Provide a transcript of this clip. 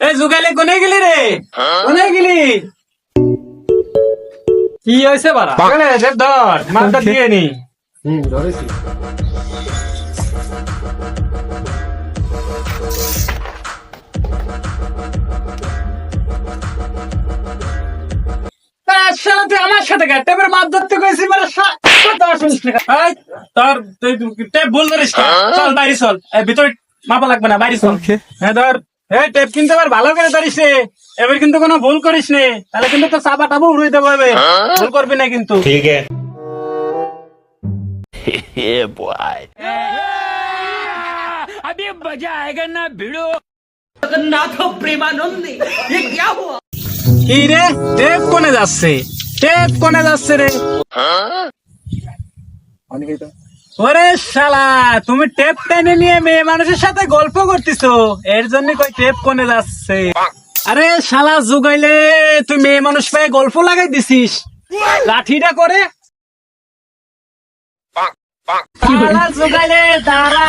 এ জুগাইলে কোনে গেলি রে? কোনে গেলি? কি হয়েছে বাড়া? দেব ধর দিয়ে নি। হুম ধরেছি। তুই আমার সাথে গা টেপের মাপ ধরতে মানে তোর তুই টেপ ধরিস চল বাইরে চল। এই ভিতরে মাপা লাগবে না বাইরে চল। হ্যাঁ ধর। এই টেপ কিন্তু এবার ভালো করে ধরিস রে এবার কিন্তু কোনো ভুল করিস নে তাহলে কিন্তু তোর চাপা টাপা উড়িয়ে দেবো এবার ভুল করবি না কিন্তু ठीक है কি রে টেপ কোনে যাচ্ছে টেপ কোনে যাচ্ছে রে ওরে শালা তুমি টেপ টেনে নিয়ে মেয়ে মানুষের সাথে গল্প করতেছো। এর জন্য কই টেপ কোনে যাচ্ছে। আরে শালা জুগাইলে তুই মেয়ে মানুষ পায়ে গল্প লাগাই দিছিস। লাঠিটা করে। জুগাইলে দাঁড়া